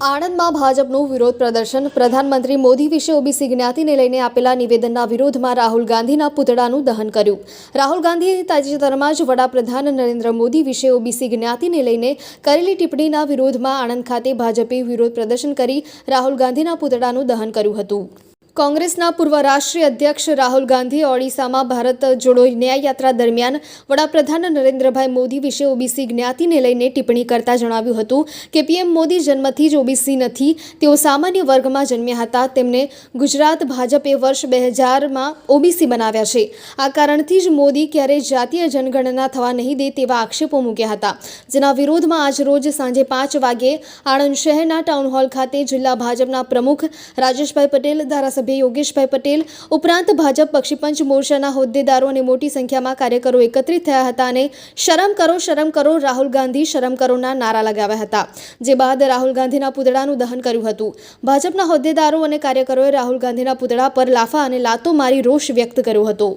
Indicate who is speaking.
Speaker 1: આણંદમાં ભાજપનું વિરોધ પ્રદર્શન. પ્રધાનમંત્રી મોદી વિશે ઓબીસી જ્ઞાતિને લઈને આપેલા નિવેદનના વિરોધમાં રાહુલ ગાંધીના પુતળાનું દહન કર્યું. રાહુલ ગાંધીએ તાજેતરમાં જ વડાપ્રધાન નરેન્દ્ર મોદી વિશે ઓબીસી જ્ઞાતિને લઈને કરેલી ટિપ્પણીના વિરોધમાં આણંદ ખાતે ભાજપે વિરોધ પ્રદર્શન કરી રાહુલ ગાંધીના પુતળાનું દહન કર્યું હતું. કોંગ્રેસના પૂર્વ રાષ્ટ્રીય અધ્યક્ષ રાહુલ ગાંધીએ ઓડિશામાં ભારત જોડો ન્યાય યાત્રા દરમિયાન વડાપ્રધાન નરેન્દ્રભાઈ મોદી વિશે ઓબીસી જ્ઞાતિને લઈને ટિપ્પણી કરતા જણાવ્યું હતું કે પીએમ મોદી જન્મથી જ ઓબીસી નથી. તેઓ સામાન્ય વર્ગમાં જન્મ્યા હતા. તેમને ગુજરાત ભાજપે વર્ષ બે હજારમાં ઓબીસી બનાવ્યા છે. આ કારણથી જ મોદી ક્યારેય જાતીય જનગણના થવા નહીં દે તેવા આક્ષેપો મૂક્યા હતા. જેના વિરોધમાં આજ રોજ સાંજે પાંચ વાગે આણંદ શહેરના ટાઉન હોલ ખાતે જિલ્લા ભાજપના પ્રમુખ રાજેશભાઈ પટેલ ધારાસભ્ય યોગેશભાઈ પટેલ ઉપરાંત ભાજપ પક્ષીપંચ મોરચાના હોદ્દેદારો અને મોટી સંખ્યામાં કાર્યકરો એકત્રિત થયા હતા અને શરમ કરો શરમ કરો, રાહુલ ગાંધી શરમ કરોના નારા લગાવ્યા હતા, જે બાદ રાહુલ ગાંધીના પૂતળાનું દહન કર્યું હતું. ભાજપના હોદ્દેદારો અને કાર્યકરોએ રાહુલ ગાંધીના પૂતળા પર લાફા અને લાતો મારી રોષ વ્યક્ત કર્યો હતો.